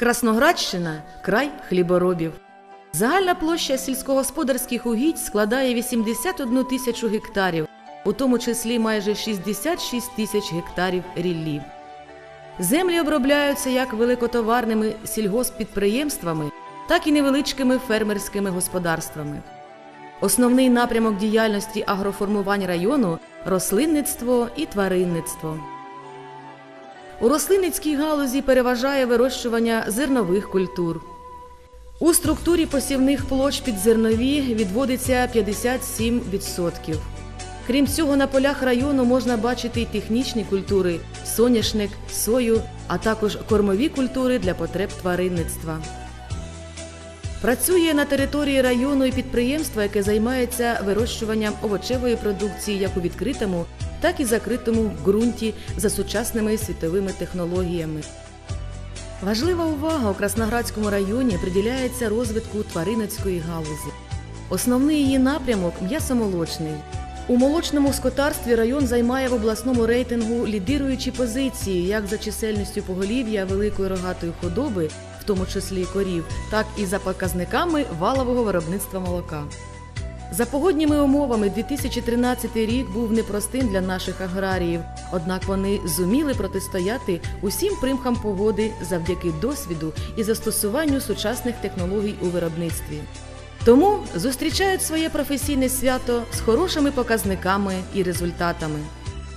Красноградщина край хліборобів. Загальна площа сільськогосподарських угідь складає 81 тисячу гектарів, у тому числі майже 66 тисяч гектарів ріллі. Землі обробляються як великотоварними сільгосппідприємствами, так і невеличкими фермерськими господарствами. Основний напрямок діяльності агроформувань району рослинництво і тваринництво. У рослинницькій галузі переважає вирощування зернових культур. У структурі посівних площ під зернові відводиться 57%. Крім цього, на полях району можна бачити й технічні культури соняшник, сою, а також кормові культури для потреб тваринництва. Працює на території району і підприємство, яке займається вирощуванням овочевої продукції як у відкритому, так і закритому ґрунті за сучасними світовими технологіями. Важлива увага у Красноградському районі приділяється розвитку тваринницької галузі. Основний її напрямок м'ясомолочний. У молочному скотарстві район займає в обласному рейтингу лідируючі позиції як за чисельністю поголів'я великої рогатої худоби, в тому числі корів, так і за показниками валового виробництва молока. За погодніми умовами 2013 рік був непростим для наших аграріїв, однак вони зуміли протистояти усім примхам погоди завдяки досвіду і застосуванню сучасних технологій у виробництві. Тому зустрічають своє професійне свято з хорошими показниками і результатами.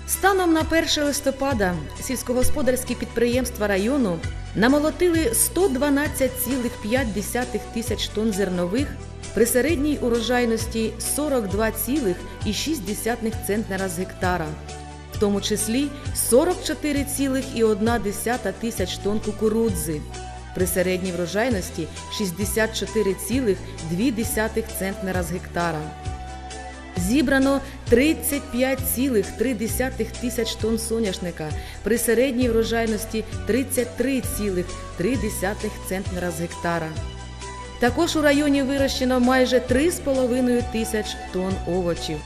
Станом на 1 листопада сільськогосподарські підприємства району намолотили 112,5 тисяч тонн зернових при середній урожайності 42,6 центнера з гектара, в тому числі 44,1 тисяч тонн кукурудзи, при середній врожайності 64,2 центнера з гектара. Зібрано 35,3 тисяч тонн соняшника при середній врожайності 33,3 центнера з гектара. Також у районі вирощено майже 3,5 тисяч тонн овочів.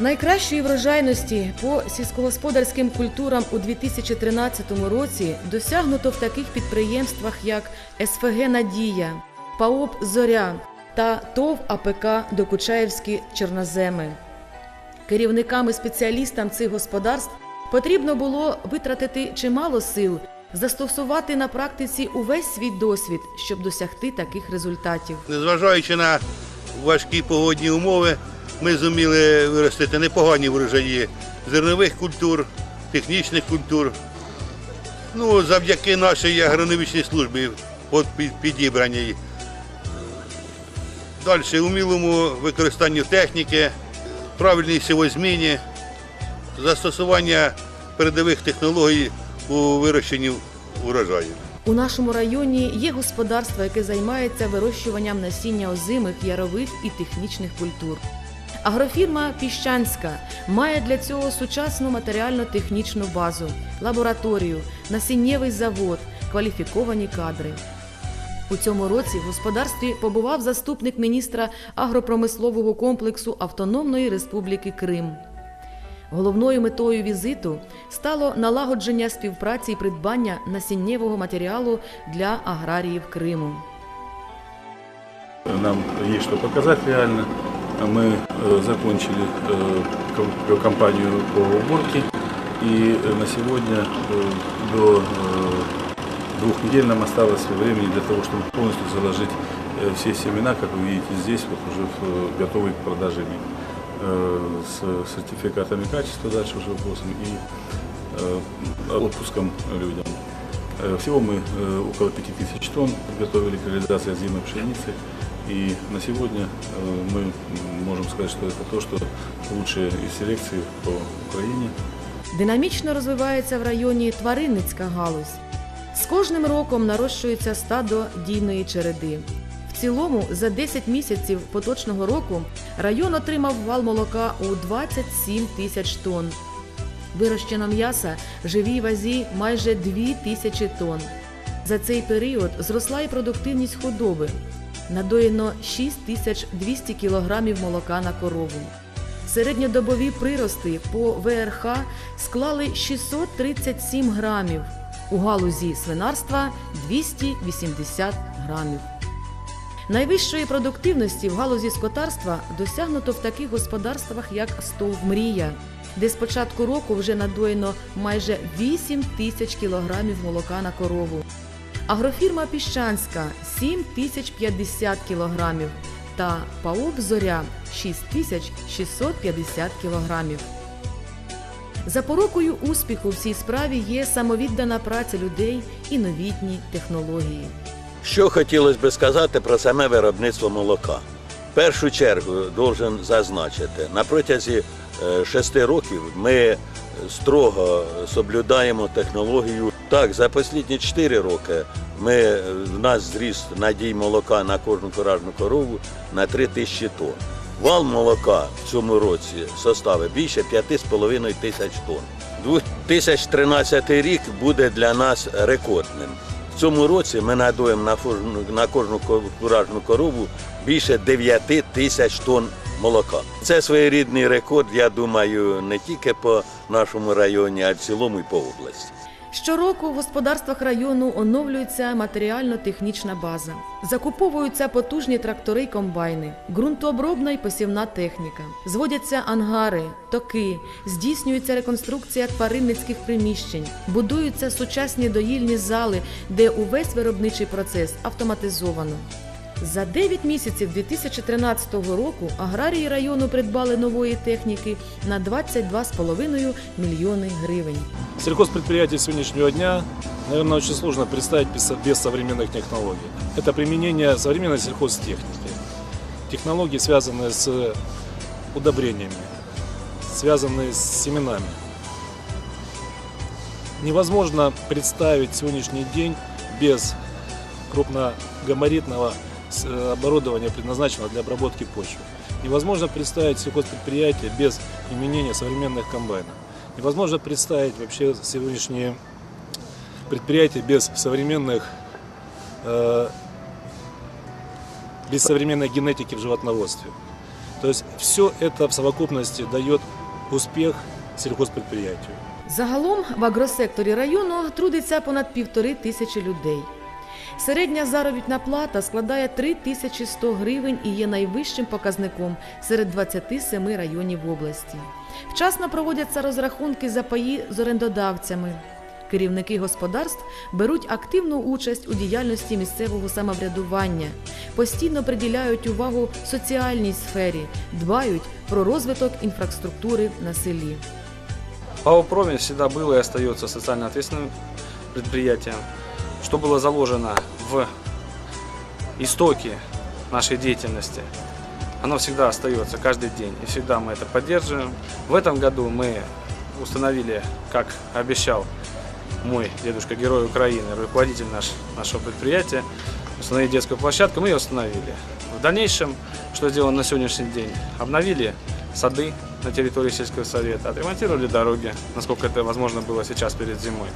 Найкращої врожайності по сільськогосподарським культурам у 2013 році досягнуто в таких підприємствах, як СФГ Надія, ПАОП Зоря та ТОВ АПК Докучаєвські Чорноземи. Керівникам і спеціалістам цих господарств потрібно було витратити чимало сил, застосувати на практиці увесь свій досвід, щоб досягти таких результатів. Незважаючи на важкі погодні умови, ми зуміли виростити непогані врожаї зернових культур, технічних культур. Ну, завдяки нашій агрономічній службі от підібраній. Далі умілому використанню техніки, правильній сівозміні, застосування передових технологій у вирощенні урожаю. У нашому районі є господарство, яке займається вирощуванням насіння озимих, ярових і технічних культур. Агрофірма Піщанська має для цього сучасну матеріально-технічну базу, лабораторію, насіннєвий завод, кваліфіковані кадри. У цьому році в господарстві побував заступник міністра агропромислового комплексу Автономної Республіки Крим. Головною метою візиту стало налагодження співпраці і придбання насіннєвого матеріалу для аграріїв Криму. Нам есть что показать реально. Мы э, закончили э, ком- кампанию по уборке и э, на сегодня э, до э, двух недель нам осталось времени для того, чтобы полностью заложить э, все семена, как вы видите здесь, вот уже в- готовые к продаже вид. Э, с сертификатами качества дальше уже ввозом и э, отпуском людям. Э, Всего мы э, около 5000 тонн готовили к реализации озимой пшеницы. И на сегодня э, мы м, можем сказать, что это то, что лучшее из селекции по Украине. Динамічно розвивається в районі тваринницька галузь. З кожним роком нарощується стадо дійної череди. Цілому, за 10 місяців поточного року район отримав вал молока у 27 тисяч тонн. Вирощено м'яса в живій вазі майже 2 тисячі тонн. За цей період зросла і продуктивність худоби. Надоєно 6200 кілограмів молока на корову. Середньодобові прирости по ВРХ склали 637 грамів. у галузі свинарства 280 грамів. Найвищої продуктивності в галузі скотарства досягнуто в таких господарствах, як Стов Мрія, де з початку року вже надоєно майже 8 тисяч кілограмів молока на корову. Агрофірма Піщанська 7 тисяч 50 кілограмів та ПАОК Зоря 6 тисяч 650 кілограмів. Запорукою успіху в цій справі є самовіддана праця людей і новітні технології. Що хотілося би сказати про саме виробництво молока? В першу чергу должен зазначити, на протязі е, шести років ми строго соблюдаємо технологію. Так, за останні 4 роки ми, е, в нас зріс надій молока на кожну коражну корову на 3 тисячі тонн. Вал молока в цьому році составить більше 5,5 тисяч тонн. 2013 рік буде для нас рекордним. Цьому році ми надоїмо на кожну, куражну корову більше 9 тисяч тонн молока. Це своєрідний рекорд, я думаю, не тільки по нашому районі, а й в цілому і по області. Щороку в господарствах району оновлюється матеріально-технічна база. Закуповуються потужні трактори й комбайни, ґрунтообробна й посівна техніка. Зводяться ангари, токи, здійснюється реконструкція тваринницьких приміщень, будуються сучасні доїльні зали, де увесь виробничий процес автоматизовано. За 9 місяців 2013 року аграрії району придбали нової техніки на 22,5 мільйони гривень. Сельхозпредприятие сегодняшнего дня, наверное, очень сложно представить без, без современных технологий. Это применение современной сельхозтехники. Технологии, связанные с удобрениями, связанные с семенами. Невозможно представить сегодняшний день без крупногабаритного с- э, оборудования, предназначенного для обработки почвы. Невозможно представить сельхозпредприятие без применения современных комбайнов. Невозможно представить вообще сегодняшние предприятия без современных э, без современной генетики в животноводстве. То есть все это в совокупности дает успех сельхозпредприятию. Загалом в агросекторі району трудиться понад півтори тисячі людей. Середня заробітна плата складає 3100 гривень і є найвищим показником серед 27 районів області. Вчасно проводяться розрахунки за паї з орендодавцями. Керівники господарств беруть активну участь у діяльності місцевого самоврядування, постійно приділяють увагу соціальній сфері, дбають про розвиток інфраструктури на селі. ПАО «Промень» всегда было и остается социально ответственным предприятием, что было заложено в истоке нашей деятельности. Оно всегда остается каждый день, и всегда мы это поддерживаем. В этом году мы установили, как обещал мой дедушка Герой Украины, руководитель наш, нашего предприятия, установить детскую площадку, мы ее установили. В дальнейшем, что сделано на сегодняшний день, обновили сады на территории сельского совета, отремонтировали дороги, насколько это возможно было сейчас перед зимой.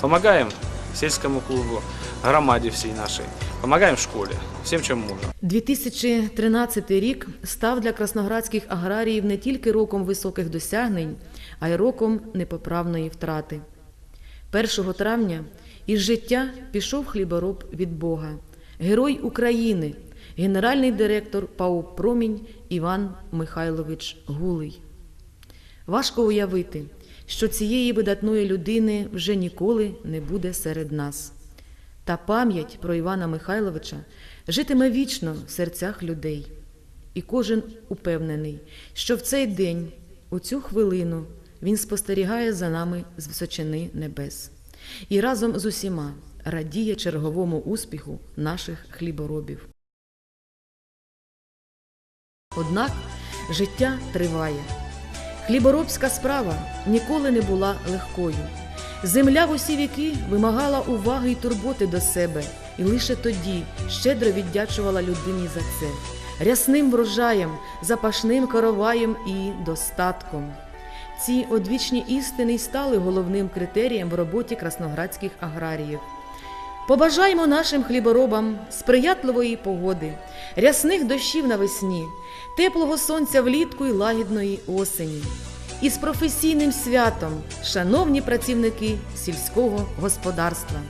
Помогаем сельскому клубу, громаде всей нашей, помогаем школе, всем, чем можем. 2013 рік став для красноградських аграріїв не тільки роком високих досягнень, а й роком непоправної втрати. 1 травня із життя пішов хлібороб від Бога, герой України, генеральний директор ПАО Промінь Іван Михайлович Гулий. Важко уявити, що цієї видатної людини вже ніколи не буде серед нас. Та пам'ять про Івана Михайловича житиме вічно в серцях людей. І кожен упевнений, що в цей день, у цю хвилину, він спостерігає за нами з височини небес і разом з усіма радіє черговому успіху наших хліборобів. Однак життя триває. Хліборобська справа ніколи не була легкою. Земля в усі віки вимагала уваги й турботи до себе, і лише тоді щедро віддячувала людині за це рясним врожаєм, запашним короваєм і достатком. Ці одвічні істини й стали головним критерієм в роботі красноградських аграріїв. Побажаємо нашим хліборобам сприятливої погоди, рясних дощів навесні, теплого сонця влітку й лагідної осені. І з професійним святом, шановні працівники сільського господарства.